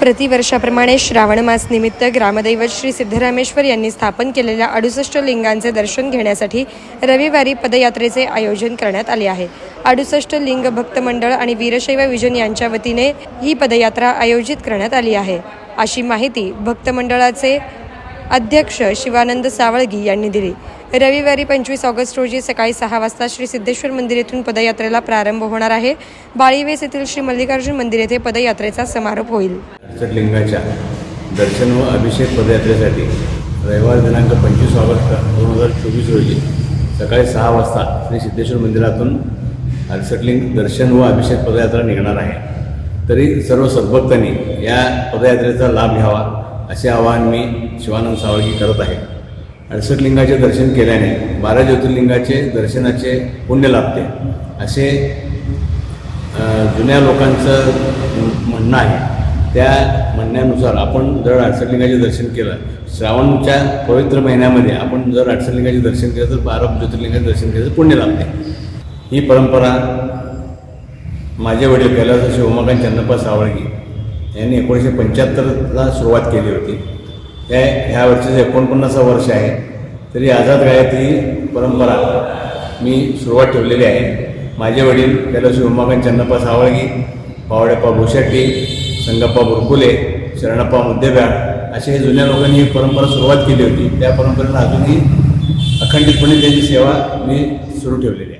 प्रतिवर्षाप्रमाणे श्रावण मास निमित्त ग्रामदैवत श्री सिद्धरामेश्वर यांनी स्थापन केलेल्या अडुसष्ट लिंगांचे दर्शन घेण्यासाठी रविवारी पदयात्रेचे आयोजन करण्यात आले आहे. अडुसष्ट लिंग भक्त मंडळ आणि वीरशैव विजन यांच्या वतीने ही पदयात्रा आयोजित करण्यात आली आहे. अशी माहिती भक्त मंडळाचे अध्यक्ष शिवानंद सावळगी यांनी दिली. रविवारी पंचवीस ऑगस्ट रोजी सकाळी सहा वाजता श्री सिद्धेश्वर मंदिर येथून पदयात्रेला प्रारंभ होणार आहे. बाळीवेस येथील श्री मल्लिकार्जुन मंदिर येथे पदयात्रेचा समारोप होईल. लिंगाच्या दर्शन व अभिषेक पदयात्रेसाठी रविवार दिनांक पंचवीस ऑगस्ट दोन हजार चोवीस रोजी सकाळी सहा वाजता श्री सिद्धेश्वर मंदिरातून अडसठ दर्शन व अभिषेक पदयात्रा निघणार आहे. तरी सर्व सद्भक्तांनी या पदयात्रेचा लाभ घ्यावा असे आवाहन मी शिवानंद सावळगी करत आहे. अडसठ लिंगाचे दर्शन केल्याने बारा ज्योतिर्लिंगाचे दर्शनाचे पुण्य लाभते. असे जुन्या लोकांचं म्हणणं आहे. त्या म्हणण्यानुसार आपण जर अडसठलिंगाचे दर्शन केलं श्रावणच्या पवित्र महिन्यामध्ये आपण जर अडसठलिंगाचे दर्शन केलं तर बारा ज्योतिर्लिंगाचे दर्शन केलं तर पुण्य लाभते. ही परंपरा माझे वडील कैलास उमाकांत चंदप्पा सावळगी यांनी एकोणीसशे पंच्याहत्तरला सुरुवात केली होती. त्या ह्या वर्षीचं एकोणपन्नासा वर्ष आहे तरी आझाद गायत्री ही परंपरा मी सुरुवात ठेवलेली आहे. माझे वडील कैलास उमाकांत चन्नप्पा सावळगी पावडेप्पा भोशेट्टी संगप्पा बुरकुले शरणप्पा मुद्देब्याड असे हे जुन्या लोकांनी ही परंपरा सुरुवात केली होती. त्या परंपरेला अजूनही अखंडितपणे त्याची सेवा मी सुरू ठेवलेली आहे.